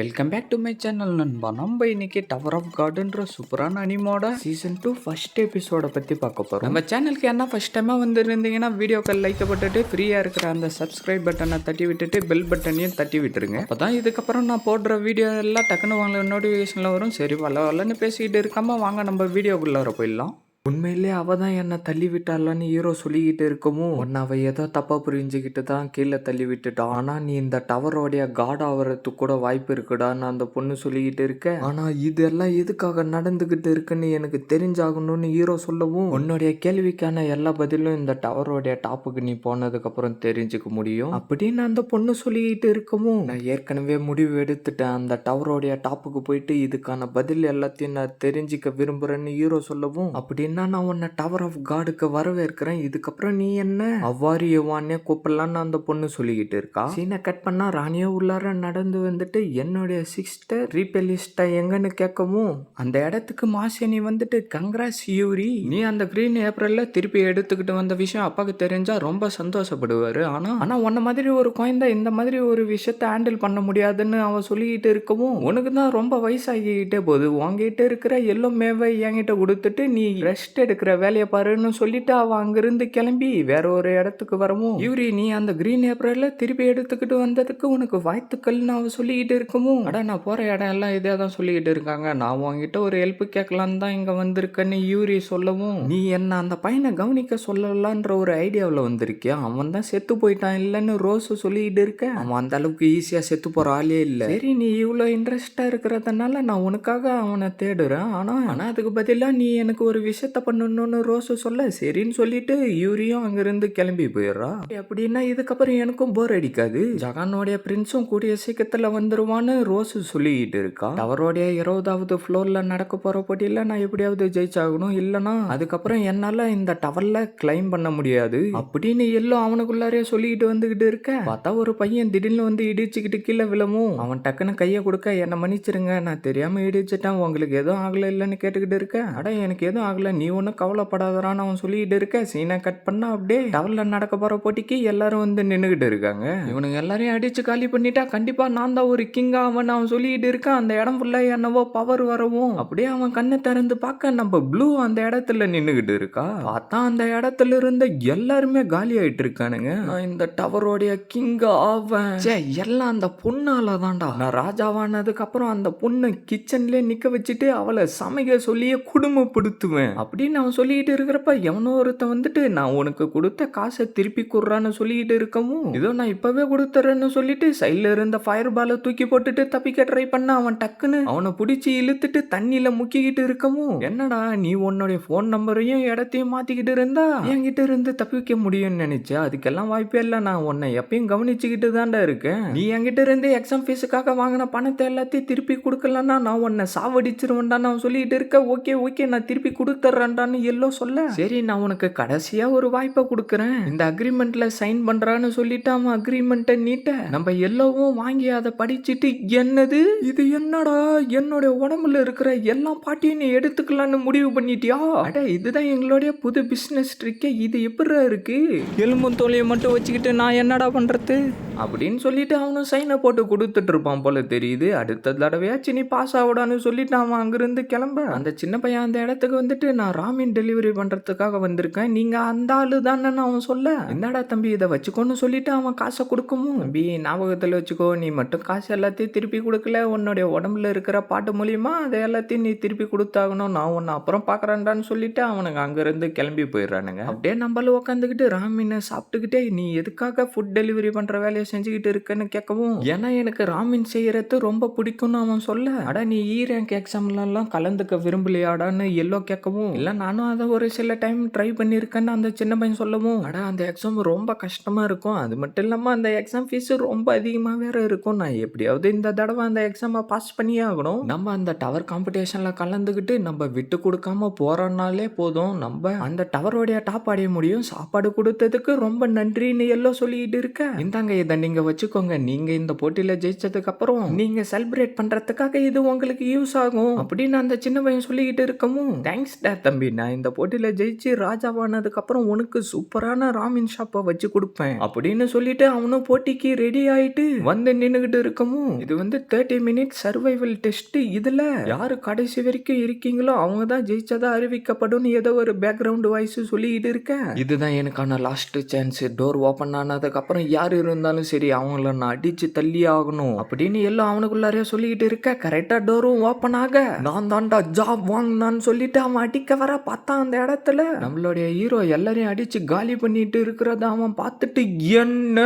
Welcome back to my channel நண்பா. நம்ம இன்னைக்கு டவர் ஆஃப் கார்டுன்ற சூப்பரான அனிமோட சீசன் டூ ஃபர்ஸ்ட் எபிசோட பத்தி பார்க்க போறோம். நம்ம சேனலுக்கு என்ன ஃபர்ஸ்ட் டைமா வந்துருந்தீங்கன்னா வீடியோக்கள் லைக் போட்டுட்டு ஃப்ரீயா இருக்கிற அந்த சப்ஸ்கிரைப் பட்டனை தட்டி விட்டுட்டு பெல் பட்டனையும் தட்டி விட்டுருங்க. அப்பதான் இதுக்கப்புறம் நான் போடுற வீடியோ எல்லாம் டக்குன்னு வாங்க நோட்டிஃபிகேஷனில் வரும். சரி வல்ல வளன்னு பேசிக்கிட்டு இருக்காம வாங்க நம்ம வீடியோக்குள்ளார போயிடலாம். உண்மையிலே அவ தான் என்னை தள்ளி விட்டாளான்னு ஹீரோ சொல்லிக்கிட்டு இருக்கவும் உன்னை அவ ஏதோ தப்பாக புரிஞ்சுக்கிட்டு தான் கீழே தள்ளி விட்டுட்டான் ஆனால் நீ இந்த டவரோடைய காட் ஆகிறதுக்கு கூட வாய்ப்பு இருக்குடான்னு அந்த பொண்ணு சொல்லிக்கிட்டு இருக்க. ஆனால் இதெல்லாம் எதுக்காக நடந்துக்கிட்டு இருக்குன்னு எனக்கு தெரிஞ்சாகணும்னு ஹீரோ சொல்லவும் உன்னுடைய கேள்விக்கான எல்லா பதிலும் இந்த டவரோடைய டாப்புக்கு நீ போனதுக்கப்புறம் தெரிஞ்சுக்க முடியும். அப்படின்னு அந்த பொண்ணு சொல்லிக்கிட்டு இருக்கவும் நான் ஏற்கனவே முடிவு எடுத்துட்டேன். அந்த டவரோடைய டாப்புக்கு போயிட்டு இதுக்கான பதில் எல்லாத்தையும் நான் தெரிஞ்சுக்க விரும்புகிறேன்னு ஹீரோ சொல்லவும் அப்படின்னு நான் உன்னை டவர் ஆஃப் காடுக்கு வரவேற்கிறேன்? இதுக்கப்புறம் நீ என்ன? அவ்வாறு எவ்வானே கூப்பிடலான்னு அந்த பொண்ணு சொல்லிக்கிட்டு இருக்கா. சீனை கட் பண்ணா ராணியா உள்ளார நடந்து வந்துட்டு என்னுடைய சிஸ்டர் ரீபெலிஸ்டா எங்கன்னு கேட்கவும் அந்த இடத்துக்கு மாசினி வந்துட்டு கங்க்ராஸ் யூரி நீ அந்த கிரீன் ஏப்ரல்ல திருப்பி எடுத்துக்கிட்டு வந்த விஷயம் அப்பாவுக்கு தெரிஞ்சா ரொம்ப சந்தோஷப்படுவாரு. ஆனா ஆனா உன்ன மாதிரி ஒரு குழந்தை இந்த மாதிரி ஒரு விஷயத்த ஹேண்டில் பண்ண முடியாதுன்னு அவன் சொல்லிக்கிட்டு இருக்கவும் உனக்கு தான் ரொம்ப வயசாகிக்கிட்டே போகுது. உங்ககிட்ட இருக்கிற எல்லோ மேவை என்கிட்ட கொடுத்துட்டு நீ ரெஸ்ட் எடுக்கிற வேலையை பாருன்னு சொல்லிட்டு அவன் அங்கிருந்து கிளம்பி வேற ஒரு இடத்துக்கு வரவும் இவரி நீ அந்த கிரீன் ஏப்ரல்ல திருப்பி எடுத்துக்கிட்டு வந்ததுக்கு உனக்கு வாய்த்துக்கள்னு அவன் சொல்லிக்கிட்டு இருக்கவும் அடா நான் போற இடம் எல்லாம் இதே தான் சொல்லிக்கிட்டு இருக்காங்க. நான் உங்ககிட்ட ஒரு ஹெல்ப் கேட்கலான்னு தான் இங்க வந்திருக்கேன்னு யூரி சொல்லவும் நீ என்ன அந்த பையனை கவனிக்க சொல்லலான்ற ஒரு ஐடியாவில் வந்திருக்கியா? அவன் தான் செத்து போயிட்டான் இல்லைன்னு ரோஸ் சொல்லிக்கிட்டு இருக்க? அவன் அந்த அளவுக்கு ஈஸியா செத்து போற ஆளே இல்லை. சரி நீ இவ்வளோ இன்ட்ரெஸ்டா இருக்கிறதுனால நான் உனக்காக அவனை தேடுறேன். ஆனா ஆனா அதுக்கு பதிலாக நீ எனக்கு ஒரு விஷயத்த பண்ணணும்னு ரோஸ் சொல்ல சரின்னு சொல்லிட்டு யூரியும் அங்கிருந்து கிளம்பி போயிடுறா. அப்படின்னா இதுக்கப்புறம் எனக்கும் போர் அடிக்காது. ஜகானோடைய பிரின்ஸும் கூடிய சீக்கிரத்துல வந்துருவான்னு ரோஸ் சொல்லிக்கிட்டு இருக்கா. அவரோடைய இருபதாவது ஃப்ளோர்ல நடக்க போற போட்டியில நான் எப்படியாவது ஜெயிச்சாகணும். இல்லனா அதுக்கப்புறம் என்னால இந்த டவர்ல கிளைம் பண்ண முடியாது. அப்படின்னு எல்லாம் அவனுக்குள்ளாரே சொல்லிக்கிட்டு வந்துகிட்டு இருக்க. பார்த்தா ஒரு பையன் திடீர்னு வந்து இடிச்சுக்கிட்டு கீழே விழவும். அவன் டக்குன்னு கையை கொடுக்க என்ன மன்னிச்சிருங்க. நான் தெரியாம இடிச்சிட்டேன். உங்களுக்கு எதுவும் ஆகல இல்லைன்னு கேட்டுக்கிட்டு இருக்க. அட எனக்கு எதுவும் ஆகல. நீ நீ ஒன்றும் கவலைப்படாதரான்னு அவன் சொல்லிக்கிட்டு இருக்க சீனை கட் பண்ணா அப்படியே டவலில் நடக்க போகிற போட்டிக்கு எல்லாரும் வந்து நின்றுக்கிட்டு இருக்காங்க. இவனுங்க எல்லாரையும் அடித்து காலி பண்ணிட்டா கண்டிப்பாக நான் தான் ஒரு கிங்காக அவன் அவன் சொல்லிக்கிட்டு இருக்கான் அந்த இடம் ஃபுல்லாக என்னவோ பவர் வரவும். அப்படியே அவன் கண்ணை திறந்து பார்க்க நம்ம ப்ளூ அந்த இடத்துல நின்றுக்கிட்டு இருக்கா? பார்த்தா அந்த இடத்துல இருந்த எல்லாருமே காலி ஆயிட்டு இருக்கானுங்க. நான் இந்த டவரோடைய கிங்கா ஆவேன். சே எல்லாம் அந்த பொண்ணால தான்டா. நான் ராஜாவானதுக்கு அப்புறம் அந்த பொண்ணை கிச்சன்ல நிக்க வச்சுட்டு அவளை சமைக்க சொல்லியே குடும்பப்படுத்துவேன். அப்படின்னு அவன் சொல்லிக்கிட்டு இருக்கிறப்ப எவனோ ஒருத்தன் வந்துட்டு நான் உனக்கு கொடுத்த காசை திருப்பி கொடுறான்னு சொல்லிக்கிட்டு இருக்கவும் இதோ நான் இப்பவே கொடுத்துறேன்னு சொல்லிட்டு சைட்ல இருந்த ஃபயர் பாலை தூக்கி போட்டுட்டு தப்பிக்க ட்ரை பண்ண அவன் டக்குன்னு அவனை பிடிச்சி இழுத்துட்டு தண்ணியில முக்கிக்கிட்டு இருக்கவும் என்னடா நீ உன்னுடைய ஃபோன் நம்பரையும் இடத்தையும் மாத்திக்கிட்டு இருந்தா? என்கிட்ட இருந்து தப்பிக்க முடியும்னு நினைச்சா? அதுக்கெல்லாம் வாய்ப்பே இல்லை. நான் உன்னை எப்பயும் கவனிச்சுக்கிட்டு தான்டா இருக்கேன். நீ என்கிட்ட இருந்து எக்ஸாம் ஃபீஸுக்காக வாங்கின பணத்தை எல்லாத்தையும் திருப்பி கொடுக்கலன்னா நான் உன்னை சாவடிச்சிருவேன்டா. நான் சொல்லிட்டு இருக்க ஓகே ஓகே நான் திருப்பி கொடுத்துட்றேன்டான்னு எல்லோ சொல்ல. சரி நான் உனக்கு கடைசியா ஒரு வாய்ப்பை கொடுக்குறேன். இந்த அக்ரிமெண்ட்ல சைன் பண்றான்னு சொல்லிட்டு அவன் அக்ரிமெண்ட்டை நீட்ட நம்ம எல்லோவும் வாங்கி அதை படிச்சுட்டு என்னது? இது என்னடா? என்னோட உடம்புல இருக்கிற எல்லா பாட்டியும் நீ எடுத்துக்கலாம்னு முடிவு பண்ணிட்டியா? அட இதுதான் எங்களுடைய புது பிசினஸ் ட்ரிக்கே இது எப்படிடா இருக்கு? எலும்பும் தோலையை மட்டும் வச்சுக்கிட்டு நான் என்னடா பண்றது? அப்படின்னு சொல்லிட்டு அவனும் சைனை போட்டு கொடுத்துட்டு இருப்பான் போல தெரியுது. அடுத்த தடவையாச்சும் நீ பாஸ் ஆகடான்னு சொல்லிட்டு அவன் அங்கிருந்து கிளம்ப. அந்த சின்ன பையன் அந்த இடத்துக்கு வந்துட்டு நான் நான் ராமின் டெலிவரி பண்ணுறதுக்காக வந்திருக்கேன். நீங்கள் அந்த ஆளு தானே அவன் சொல்ல. என்னடா தம்பி இதை வச்சுக்கோன்னு சொல்லிட்டு அவன் காசை கொடுக்கவும் தம்பி ஞாபகத்தில் வச்சுக்கோ நீ மட்டும் காசு எல்லாத்தையும் திருப்பி கொடுக்கல. உன்னுடைய உடம்புல இருக்கிற பாட்டு மூலியமா அதை எல்லாத்தையும் நீ திருப்பி கொடுத்தாகணும். நான் உன்னை அப்புறம் பார்க்குறேன்டான்னு சொல்லிட்டு அவனுங்க அங்கேருந்து கிளம்பி போயிடுறானுங்க. அப்படியே நம்மள உட்காந்துக்கிட்டு ராமினை சாப்பிட்டுக்கிட்டே நீ எதுக்காக ஃபுட் டெலிவரி பண்ணுற வேலையை செஞ்சுக்கிட்டு இருக்கேன்னு கேட்கவும் ஏன்னா எனக்கு ராமின் செய்கிறது ரொம்ப பிடிக்கும்னு அவன் சொல்ல. அடா நீ ஈ ரேங்க் எக்ஸாம்லாம் கலந்துக்க விரும்பலையாடான்னு எல்லோ கேட்கவும் இல்லை நானும் அதை ஒரு சில டைம் ட்ரை பண்ணியிருக்கேன்னு அந்த சின்ன பையன் சொல்லவும். அட அந்த எக்ஸாம் ரொம்ப கஷ்டமாக இருக்கும். அது மட்டும் இல்லாமல் அந்த எக்ஸாம் ஃபீஸ் ரொம்ப அதிகமாக வேற இருக்கும். நான் எப்படியாவது இந்த தடவை அந்த எக்ஸாமை பாஸ் பண்ணியே ஆகணும். நம்ம அந்த டவர் காம்படிஷனில் கலந்துக்கிட்டு நம்ம விட்டு கொடுக்காம போகிறோன்னாலே போதும். நம்ம அந்த டவரோடைய டாப் அடைய முடியும். சாப்பாடு கொடுத்ததுக்கு ரொம்ப நன்றின்னு எல்லோ சொல்லிட்டு இருக்க. இந்தாங்க இதை நீங்கள் வச்சுக்கோங்க. நீங்கள் இந்த போட்டியில் ஜெயிச்சதுக்கு அப்புறம் நீங்கள் செலிப்ரேட் பண்ணுறதுக்காக இது உங்களுக்கு யூஸ் ஆகும். அப்படின்னு அந்த சின்ன பையன் சொல்லிக்கிட்டு இருக்கவும். தேங்க்ஸ் டே தம்பி நான் இந்த போட்டியில் ஜெயிச்சு ராஜாவானதுக்கப்புறம் உனக்கு சூப்பரான ராமின் ஷாப்பை வச்சு கொடுப்பேன் அப்படின்னு சொல்லிட்டு அவனும் போட்டிக்கு ரெடி ஆயிட்டு வந்து நின்றுக்கிட்டு இருக்கமோ? இது வந்து தேர்ட்டி மினிட் சர்வைவல் டெஸ்ட் இதுல. யாரு கடைசி வரைக்கும் இருக்கீங்களோ அவங்க தான் ஜெயிச்சதா அறிவிக்கப்படும் ஏதோ ஒரு பேக்ரவுண்ட் வாய்ஸ் சொல்லிக்கிட்டு இருக்கேன். இதுதான் எனக்கான லாஸ்ட் சான்ஸ் டோர் ஓப்பன் ஆனதுக்கு அப்புறம் யார் இருந்தாலும் சரி அவங்கள நான் அடிச்சு தள்ளி ஆகணும் அப்படின்னு எல்லாம் அவனுக்குள்ளாரே சொல்லிக்கிட்டு இருக்க கரெக்டா டோரும் ஓப்பன் ஆக. நான் தாண்டா ஜாப் வாங்கினான்னு சொல்லிட்டு அவன் அடிக்க வர பார்த்தா அந்த இடத்துல? நம்மளுடைய ஹீரோ எல்லாரையும் அடிச்சு காலி பண்ணிட்டு இருக்கிறத அவன் பார்த்துட்டு என்ன?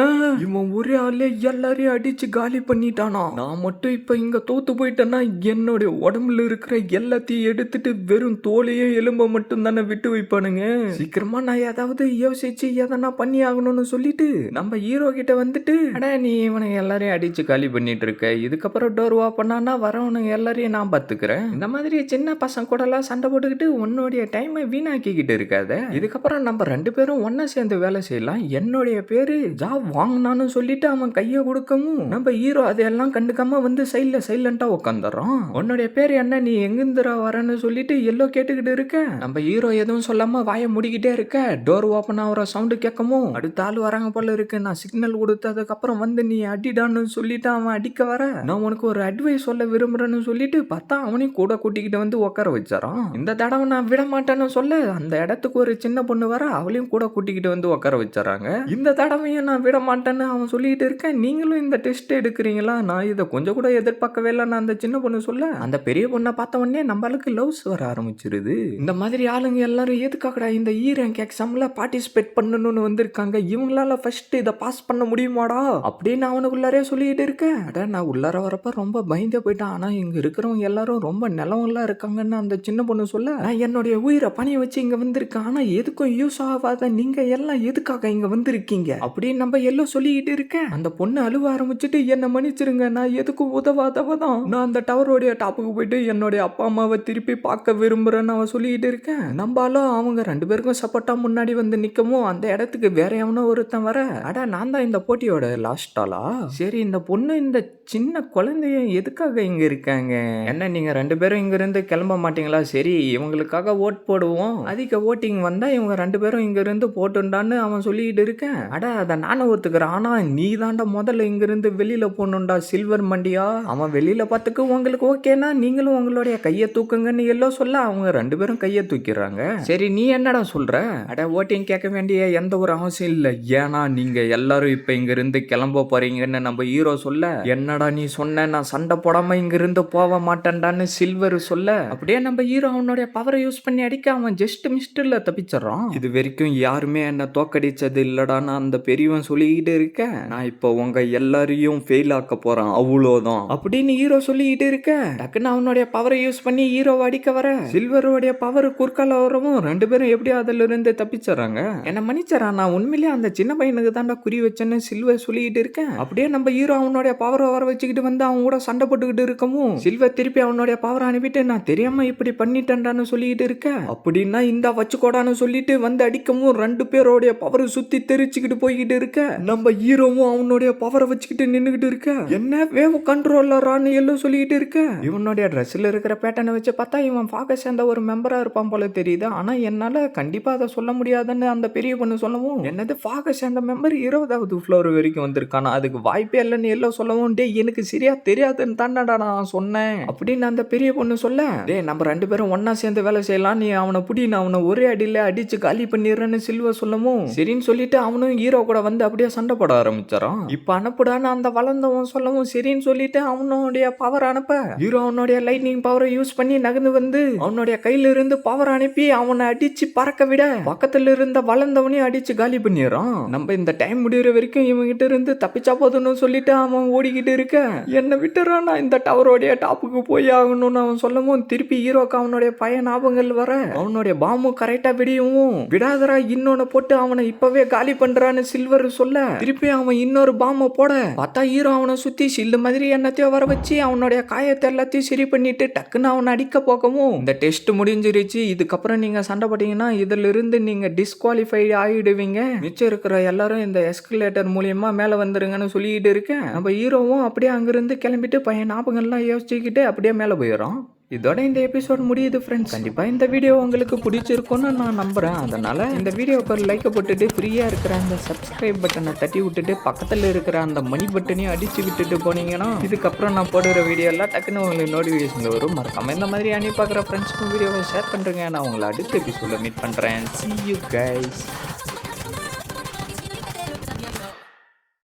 இவன் ஒரே ஆளே எல்லாரையும் அடிச்சு காலி பண்ணிட்டானா? நான் மட்டும் இப்ப இங்க தோத்து போயிட்டேன்னா என்னுடைய உடம்புல இருக்கிற எல்லாத்தையும் எடுத்துட்டு வெறும் தோலையும் எலும்ப மட்டும் தானே விட்டு வைப்பானுங்க? சீக்கிரமா நான் ஏதாவது யோசிச்சு எதனா பண்ணி ஆகணும்னு சொல்லிட்டு நம்ம ஹீரோ கிட்ட வந்துட்டு அடா நீ இவனை எல்லாரையும் அடிச்சு காலி பண்ணிட்டு இருக்க. இதுக்கப்புறம் டோர் ஓப்பனானா வரவனுங்க எல்லாரையும் நான் பாத்துக்கிறேன் இந்த மாதிரி சின்ன பசங்க கூட எல்லாம் சண்டை போட்டுக்கிட்டு உன்னுடைய டைமை வீணாக்கிக்கிட்டு இருக்காத. இதுக்கப்புறம் நம்ம ரெண்டு பேரும் ஒன்றா சேர்ந்து வேலை செய்யலாம். என்னுடைய பேரு ஜாப் வாங்கினான்னு சொல்லிட்டு அவன் கையை கொடுக்கவும் நம்ம ஹீரோ அதையெல்லாம் கண்டுக்காம வந்து சைட்ல சைலண்டா உட்காந்துறோம் உன்னுடைய பேர் என்ன? நீ எங்கிருந்துரா வரேன்னு சொல்லிட்டு எல்லோ கேட்டுக்கிட்டு இருக்க. நம்ம ஹீரோ எதுவும் சொல்லாம வாயை முடிக்கிட்டே இருக்க. டோர் ஓப்பன் ஆகிற சவுண்டு கேட்கவும் அடுத்த ஆள் வராங்க போல இருக்கு. நான் சிக்னல் கொடுத்ததுக்கு அப்புறம் வந்து நீ அடிடான்னு சொல்லிட்டு அவன் அடிக்க வர. நான் உனக்கு ஒரு அட்வைஸ் சொல்ல விரும்புறேன்னு சொல்லிட்டு பார்த்தா அவனையும் கூட கூட்டிக்கிட்டு வந்து உட்கார வச்சாரான் இந்த தடவை நான் விட மாட்டேன்னு சொல்ல அந்த இடத்துக்கு ஒரு சின்ன பொண்ணு வர அவளையும் கூட கூட்டிக்கிட்டு வந்து உட்கார வச்சிடறாங்க. இந்த தடவையும் நான் விட மாட்டேன்னு அவன் சொல்லிட்டு இருக்கேன். நீங்களும் இந்த டெஸ்ட் எடுக்கிறீங்களா? நான் இதை கொஞ்சம் கூட எதிர்பார்க்கவே இல்லை நான் அந்த சின்ன பொண்ணு சொல்ல அந்த பெரிய பொண்ணை பார்த்த உடனே நம்மளுக்கு லவ்ஸ் வர ஆரம்பிச்சிருது. இந்த மாதிரி ஆளுங்க எல்லாரும் எதுக்காகடா இந்த இ ரேங்க் எக்ஸாம்ல பார்ட்டிசிபேட் பண்ணணும்னு வந்திருக்காங்க? இவங்களால ஃபர்ஸ்ட் இதை பாஸ் பண்ண முடியுமாடா? அப்படின்னு அவனுக்குள்ளாரே சொல்லிட்டு இருக்கேன். அட நான் உள்ளார வரப்ப ரொம்ப பயந்து போயிட்டான். ஆனா இங்க இருக்கிறவங்க எல்லாரும் ரொம்ப நிலவெல்லாம் இருக்காங்கன்னு அந்த சின்ன பொண்ணு சொல்ல நான் என்னுடைய உயிரை பணிய வச்சு இங்கே வந்திருக்கேன். ஆனால் எதுக்கும் யூஸ் ஆகாத நீங்கள் எல்லாம் எதுக்காக இங்கே வந்திருக்கீங்க? அப்படின்னு நம்ம எல்லாம் சொல்லிக்கிட்டு இருக்கேன். அந்த பொண்ணு அழுவ ஆரம்பிச்சுட்டு என்னை மன்னிச்சிருங்க. நான் எதுக்கும் உதவாதவ தான். நான் அந்த டவருடைய டாப்புக்கு போயிட்டு என்னுடைய அப்பா அம்மாவை திருப்பி பார்க்க விரும்புகிறேன்னு அவன் சொல்லிக்கிட்டு இருக்கேன். நம்மளாலும் அவங்க ரெண்டு பேருக்கும் சப்போர்ட்டாக முன்னாடி வந்து நிற்கவும் அந்த இடத்துக்கு வேற எவனோ ஒருத்தன் வர. அட நான் தான் இந்த போட்டியோட லாஸ்டாலா சரி இந்த பொண்ணு இந்த சின்ன குழந்தைய எதுக்காக இங்கே இருக்காங்க? என்ன நீங்கள் ரெண்டு பேரும் இங்கேருந்து கிளம்ப மாட்டீங்களா? சரி இவங்களுக்காக ஓட் போடுவோம். அதிக ஓட்டிங் வந்தா இவங்க ரெண்டு பேரும் இங்க இருந்து போட்டுண்டான்னு அவன் சொல்லிக்கிட்டு இருக்கேன். அட அதை நானும் ஒத்துக்கிறேன். ஆனா நீ தாண்டா முதல்ல இங்க இருந்து வெளியில போகணும்டா சில்வர் மண்டியா? அவன் வெளியில பார்த்துக்கு உங்களுக்கு ஓகேனா நீங்களும் உங்களுடைய கையை தூக்குங்கன்னு எல்லாம் சொல்ல அவங்க ரெண்டு பேரும் கையை தூக்கிறாங்க சரி நீ என்னடா சொல்ற? அட ஓட்டிங் கேட்க வேண்டிய எந்த ஒரு அவசியம் இல்லை. ஏன்னா நீங்க எல்லாரும் இப்ப இங்க இருந்து கிளம்ப போறீங்கன்னு நம்ம ஹீரோ சொல்ல என்னடா நீ சொன்ன நான் சண்டை போடாம இங்க இருந்து போக மாட்டேன்டான்னு சில்வர் சொல்ல அப்படியே நம்ம ஹீரோ அவனுடைய பவரை யூஸ் பண்ணி அடிக்க அவன் ஜஸ்ட் மிஸ்டில் தப்பிச்சிடறான் இது வரைக்கும் யாருமே என்ன தோக்கடிச்சது நான் அந்த பெரியவன் சொல்லிக்கிட்டு இருக்கேன். நான் இப்போ உங்க எல்லாரையும் ஃபெயில் ஆக்க போறேன் அவ்வளோதான். அப்படின்னு ஹீரோ சொல்லிக்கிட்டு இருக்கேன். டக்குன்னு அவனுடைய பவரை யூஸ் பண்ணி ஹீரோவை அடிக்க வர சில்வருடைய பவர் குறுக்கால வரவும் ரெண்டு பேரும் எப்படி அதுல இருந்து தப்பிச்சிடறாங்க? என்ன மன்னிச்சரா நான் உண்மையிலேயே அந்த சின்ன பையனுக்கு தான்டா குறி வச்சேன்னு சில்வர் சொல்லிக்கிட்டு இருக்கேன். அப்படியே நம்ம ஹீரோ அவனுடைய பவரை வர வச்சுக்கிட்டு வந்து அவன் கூட சண்டை போட்டுக்கிட்டு இருக்கவும் சில்வர் திருப்பி அவனுடைய பவரை அனுப்பிட்டு நான் தெரியாம இப்படி பண்ணிட்டேன்டான்னு சொல்லிக்கிட்டு இருக்க? அப்படின்னா இந்த வச்சுக்கோடான்னு சொல்லிட்டு வந்து அடிக்கவும் ரெண்டு பேரோடைய பவரை சுத்தி தெரிச்சுக்கிட்டு போய்கிட்டு இருக்க? நம்ம ஹீரோவும் அவனுடைய பவரை வச்சுக்கிட்டு நின்றுகிட்டு இருக்க? என்ன வேவ் கண்ட்ரோலரான்னு எல்லாம் சொல்லிக்கிட்டு இருக்க? இவனுடைய ட்ரெஸ்ஸில் இருக்கிற பேட்டனை வச்சு பார்த்தா இவன் பார்க்க சேர்ந்த ஒரு மெம்பராக இருப்பான் போல தெரியுது. ஆனால் என்னால் கண்டிப்பாக அதை சொல்ல முடியாதுன்னு அந்த பெரிய பொண்ணு சொல்லவும் என்னது பார்க்க சேர்ந்த மெம்பர் இருபதாவது ஃப்ளோர் வரைக்கும் வந்திருக்கானா? அதுக்கு வாய்ப்பே இல்லைன்னு எல்லாம் சொல்லவும் டே எனக்கு சரியா தெரியாதுன்னு தானடா நான் சொன்னேன். அப்படின்னு அந்த பெரிய பொண்ணு சொல்ல டே நம்ம ரெண்டு பேரும் ஒன்னா சேர்ந்து வேலை செய்யலாம். நீ அவனை புடி நான் அவனை ஒரே அடியில அடிச்சு காலி பண்ணிடுறேன்னு சில்வர் சொல்லவும் சரின்னு சொல்லிட்டு அவனும் ஹீரோ கூட வந்து அப்படியே சண்டை போட ஆரம்பிச்சாரான் இப்ப அனுப்புடான்னு அந்த வளர்ந்தவன் சொல்லவும் சரின்னு சொல்லிட்டு அவனுடைய பவர் அனுப்ப. ஹீரோ அவனுடைய லைட்னிங் பவரை யூஸ் பண்ணி நகர்ந்து வந்து அவனுடைய கையில இருந்து பவர் அனுப்பி அவனை அடிச்சு பறக்க விட பக்கத்துல இருந்த வளர்ந்தவனையும் அடிச்சு காலி பண்ணிடுறான். நம்ம இந்த டைம் முடியிற வரைக்கும் இவங்கிட்ட இருந்து தப்பிச்சா போதும்னு சொல்லிட்டு அவன் ஓடிக்கிட்டு இருக்க. என்னை விட்டுறான். நான் இந்த டவரோடைய டாப்புக்கு போய் ஆகணும்னு அவன் சொல்லவும் திருப்பி ஹீரோக்கு அவனுடைய பய ஞாபகங்கள் வர அவனுடைய பாம்பு கரெக்டா விடியும் விடாதரா இன்னொன்னு போட்டு அவனை இப்பவே காலி பண்றான்னு சில்வர் சொல்ல. திருப்பி அவன் இன்னொரு பாம்பை போட. பார்த்தா ஹீரோ அவனை சுத்தி சில்லு மாதிரி என்னத்தையோ வர வச்சு அவனுடைய காயத்தை எல்லாத்தையும் சரி பண்ணிட்டு டக்குன்னு அவனை அடிக்க போகவும். இந்த டெஸ்ட் முடிஞ்சிருச்சு. இதுக்கப்புறம் நீங்க சண்டை போட்டீங்கன்னா இதுல இருந்து நீங்க டிஸ்குவாலிஃபைடு ஆயிடுவீங்க. மிச்சம் இருக்கிற எல்லாரும் இந்த எஸ்கலேட்டர் மூலியமா மேல மேலே வந்துருங்கன்னு சொல்லிக்கிட்டு இருக்கேன். நம்ம ஹீரோவும் அப்படியே அங்கிருந்து கிளம்பிட்டு பையன் ஞாபகம்லாம் யோசிச்சுக்கிட்டு அப்படியே மேலே போயிடும் இதோட இந்த எபிசோட் முடியுது ஃப்ரெண்ட்ஸ் கண்டிப்பாக இந்த வீடியோ உங்களுக்கு பிடிச்சிருக்கும்னு நான் நம்புகிறேன் அதனால் இந்த வீடியோவுக்கு ஒரு லைக்கை போட்டுட்டு ஃப்ரீயாக இருக்கிற அந்த சப்ஸ்கிரைப் பட்டனை தட்டி விட்டுட்டு பக்கத்தில் இருக்கிற அந்த மணி பட்டனையும் அடித்து விட்டுட்டு போனீங்கன்னா இதுக்கப்புறம் நான் போடுற வீடியோ எல்லாம் டக்குன்னு உங்களுக்கு நோட்டிஃபிகேஷன் வரும். மறக்காமல் இந்த மாதிரி அனுப்பி பார்க்குற ஃப்ரெண்ட்ஸ்க்கும் வீடியோவை ஷேர் பண்ணுறேங்க நான் உங்களை அடுத்த எபிசோடில் மீட் பண்ணுறேன் சி யூ கைஸ்